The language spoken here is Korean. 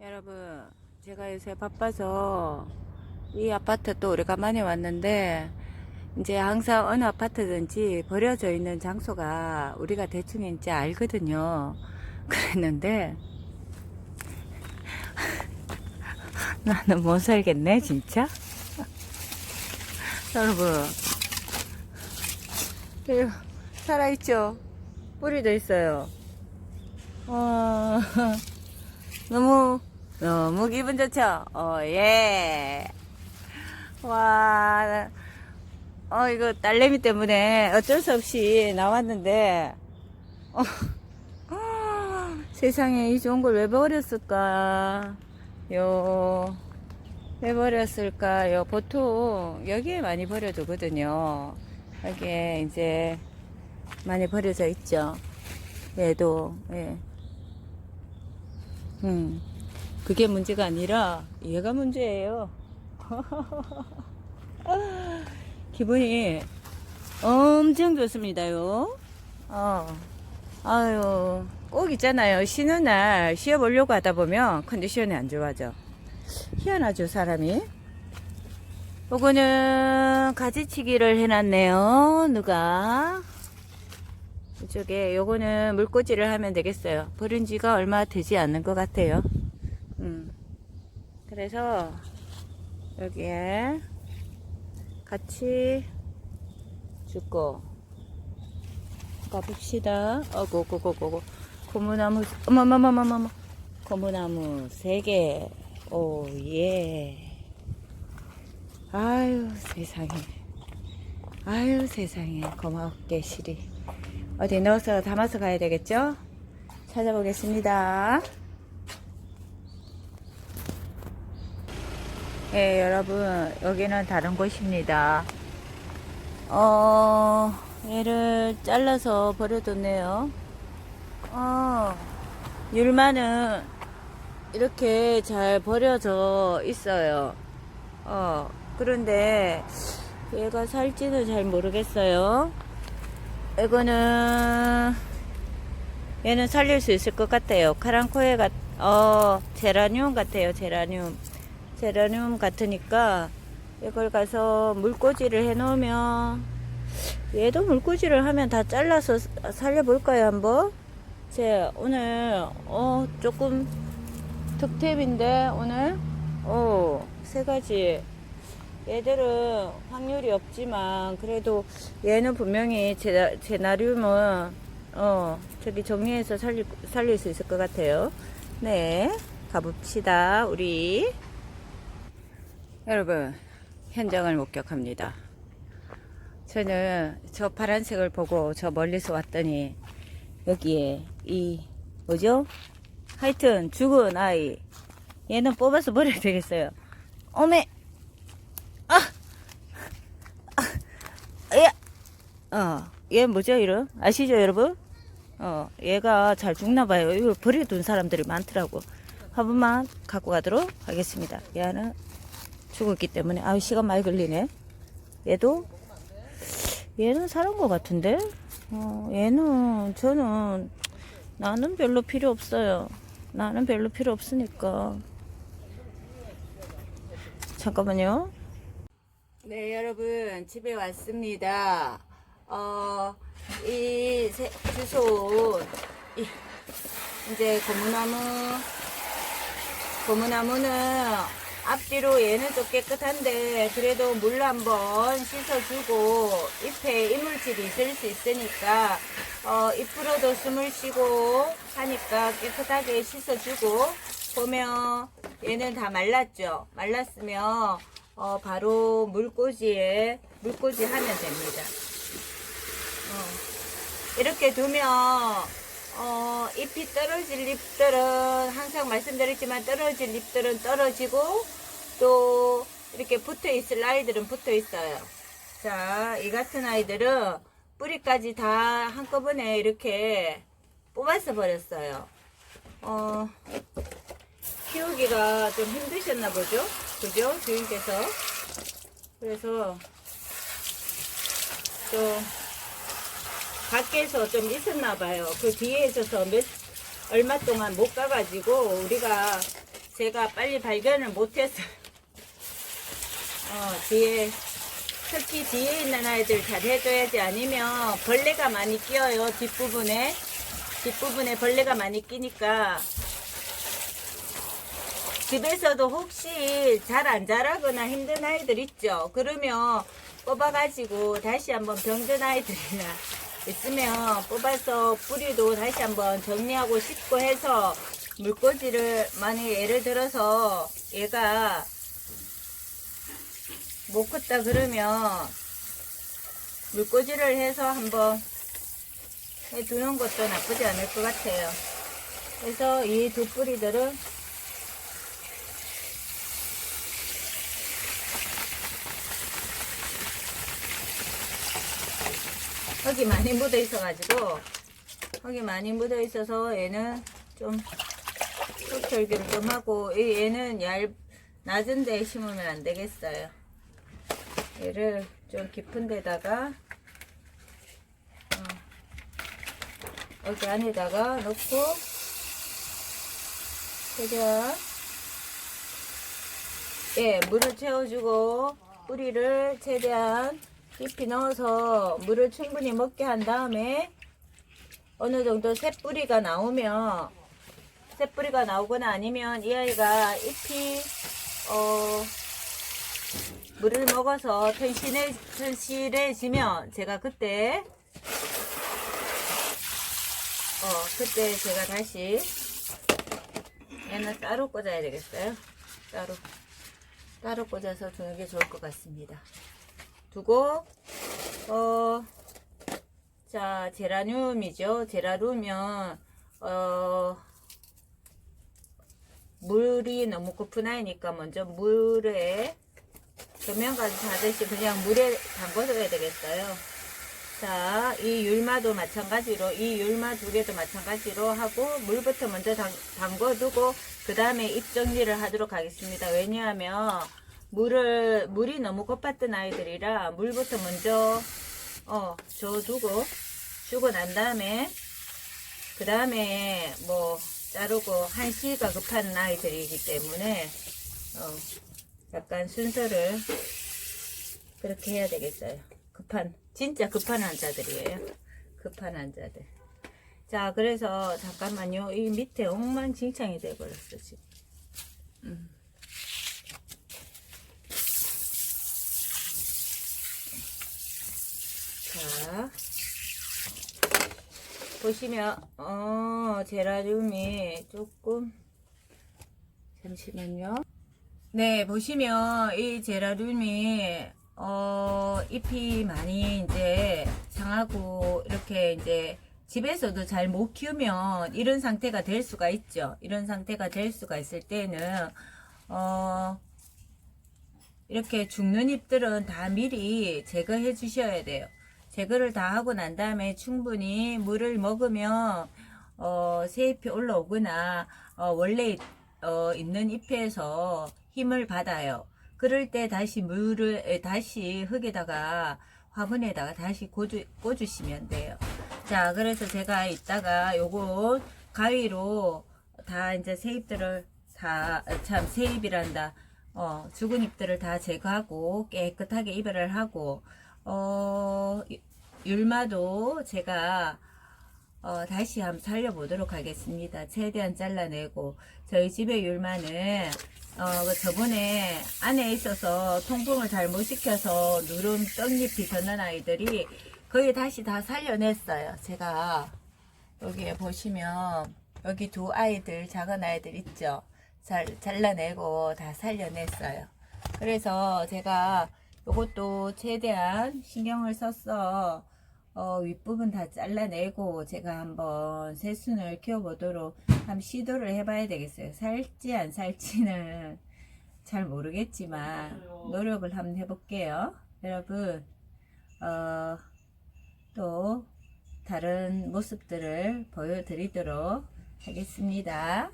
여러분, 제가 요새 바빠서 이 아파트 또 오래간만에 왔는데, 이제 항상 어느 아파트든지 버려져 있는 장소가 우리가 대충 이제 알거든요. 그랬는데, 나는 못 살겠네, 진짜. 여러분, 이거 살아있죠? 뿌리도 있어요. 와, 너무, 너무 기분 좋죠? 어, 예. 와, 어, 이거 딸내미 때문에 어쩔 수 없이 나왔는데, 어, 세상에 이 좋은 걸 왜 버렸을까? 요, 왜 버렸을까요? 보통 여기에 많이 버려두거든요. 여기에 이제 많이 버려져 있죠. 얘도, 예. 음, 그게 문제가 아니라 얘가 문제예요. 기분이 엄청 좋습니다요. 어, 아유, 꼭 있잖아요. 쉬는 날 쉬어보려고 하다 보면 컨디션이 안 좋아져. 희한하죠, 사람이. 요거는 가지치기를 해놨네요. 누가? 이쪽에 요거는 물꽂이를 하면 되겠어요. 버린 지가 얼마 되지 않는 것 같아요. 음. 그래서 여기에 같이 주고 가봅시다. 어고고고고고 고무나무 어머머머머머머 고무나무 세 개. 오 예. 아유 세상에. 아유 세상에 고맙게 시리. 어디 넣어서 담아서 가야 되겠죠? 찾아보겠습니다. 예, 여러분, 여기는 다른 곳입니다. 어, 얘를 잘라서 버려뒀네요. 어, 율마는 이렇게 잘 버려져 있어요. 어, 그런데 얘가 살지는 잘 모르겠어요. 이거는 얘는 살릴 수 있을 것 같아요. 카랑코에 같, 어, 제라늄 같아요. 제라늄. 제라늄 같으니까 이걸 가서 물꽂이를 해 놓으면 얘도 물꽂이를 하면 다 잘라서 살려볼까요 한번? 제 오늘 어 조금 득템인데 오늘 어 세 가지 얘들은 확률이 없지만 그래도 얘는 분명히 제, 제나륨은 어 저기 정리해서 살릴, 살릴 수 있을 것 같아요. 네 가봅시다 우리. 여러분 현장을 목격합니다. 저는 저 파란색을 보고 저 멀리서 왔더니 여기에 이 뭐죠? 하여튼 죽은 아이. 얘는 뽑아서 버려야 되겠어요. 어메 아! 아! 야! 어, 얘 뭐죠, 이름? 아시죠, 여러분? 어, 얘가 잘 죽나 봐요. 이걸 버려둔 사람들이 많더라고. 한 번만 갖고 가도록 하겠습니다. 얘는 죽었기 때문에, 아유, 시간 많이 걸리네. 얘도, 얘는 살은 것 같은데? 어, 얘는, 저는, 나는 별로 필요 없어요. 나는 별로 필요 없으니까. 잠깐만요. 네, 여러분, 집에 왔습니다. 어, 이 세- 주소, 이, 이제 고무나무, 고무나무는 앞뒤로 얘는 좀 깨끗한데, 그래도 물 한번 씻어주고, 잎에 이물질이 있을 수 있으니까, 어, 잎으로도 숨을 쉬고 하니까 깨끗하게 씻어주고, 보면 얘는 다 말랐죠? 말랐으면, 어, 바로 물꽂이에, 물꽂이 하면 됩니다. 어, 이렇게 두면, 어, 잎이 떨어질 잎들은 항상 말씀드렸지만 떨어질 잎들은 떨어지고 또 이렇게 붙어 있을 아이들은 붙어 있어요. 자, 이 같은 아이들은 뿌리까지 다 한꺼번에 이렇게 뽑아서 버렸어요. 어, 키우기가 좀 힘드셨나 보죠? 그죠? 주인께서. 그래서 좀 밖에서 좀 있었나 봐요. 그 뒤에 있어서 몇, 얼마 동안 못 가가지고 우리가 제가 빨리 발견을 못했어요. 어, 뒤에, 특히 뒤에 있는 아이들 잘 해줘야지 아니면 벌레가 많이 끼어요, 뒷부분에. 뒷부분에 벌레가 많이 끼니까. 집에서도 혹시 잘 안 자라거나 힘든 아이들 있죠? 그러면 뽑아가지고 다시 한번 병든 아이들이나 있으면 뽑아서 뿌리도 다시 한번 정리하고 씻고 해서 물꽂이를 만약에 예를 들어서 얘가 못 컸다 그러면 물꽂이를 해서 한번 해두는 것도 나쁘지 않을 것 같아요. 그래서 이 두 뿌리들은 흙이 많이 묻어 있어가지고 흙이 많이 묻어 있어서 얘는 좀 흙철기를 좀 하고 이 얘는 얇 낮은 데에 심으면 안 되겠어요. 얘를 좀 깊은 데다가 어, 여기 안에다가 넣고 최대한 예 물을 채워주고 뿌리를 최대한 깊이 넣어서 물을 충분히 먹게 한 다음에 어느 정도 새뿌리가 나오면 새뿌리가 나오거나 아니면 이 아이가 잎이 어 물을 먹어서 튼실해, 튼실해지면 제가 그때 어 그때 제가 다시 얘는 따로 꽂아야 되겠어요? 따로 따로 꽂아서 두는 게 좋을 것 같습니다 두고 어, 자 제라늄이죠. 제라늄은 어, 물이 너무 고픈 아이니까 먼저 물에 조명까지 다듯이 그냥 물에 담궈둬야 되겠어요. 자, 이 율마도 마찬가지로 이 율마 두 개도 마찬가지로 하고 물부터 먼저 담, 담궈두고 그 다음에 입 정리를 하도록 하겠습니다. 왜냐하면 물을 물이 너무 고팠던 아이들이라 물부터 먼저 어 줘두고 주고 난 다음에 그 다음에 뭐 자르고 한시가 급한 아이들이기 때문에 어 약간 순서를 그렇게 해야 되겠어요. 급한 진짜 급한 환자들이에요. 급한 환자들. 자 그래서 잠깐만요. 이 밑에 엉망진창이 돼버렸어 지금. 음. 자, 보시면, 어, 제라늄이 조금, 잠시만요. 네, 보시면 이 제라늄이, 어, 잎이 많이 이제 상하고, 이렇게 이제 집에서도 잘 못 키우면 이런 상태가 될 수가 있죠. 이런 상태가 될 수가 있을 때는, 어, 이렇게 죽는 잎들은 다 미리 제거해 주셔야 돼요. 제거를 다 하고 난 다음에 충분히 물을 먹으면 어, 새잎이 올라오거나 어, 원래 어, 있는 잎에서 힘을 받아요. 그럴 때 다시 물을 에, 다시 흙에다가 화분에다가 다시 꽂주, 꽂으시면 돼요. 자, 그래서 제가 이따가 요거 가위로 다 이제 새잎들을 다 참 새잎이란다. 어, 죽은 잎들을 다 제거하고 깨끗하게 이별을 하고 어, 유- 율마도 제가 어, 다시 한번 살려보도록 하겠습니다. 최대한 잘라내고 저희 집의 율마는 어, 그 저번에 안에 있어서 통풍을 잘못 시켜서 누름 떡잎이 졌는 아이들이 거의 다시 다 살려냈어요. 제가 여기에 보시면 여기 두 아이들 작은 아이들 있죠. 잘 잘라내고 다 살려냈어요. 그래서 제가 요것도 최대한 신경을 써서 어, 윗부분 다 잘라내고 제가 한번 새순을 키워보도록 한번 시도를 해봐야 되겠어요. 살지 안 살지는 잘 모르겠지만 노력을 한번 해볼게요. 여러분 어, 또 다른 모습들을 보여드리도록 하겠습니다.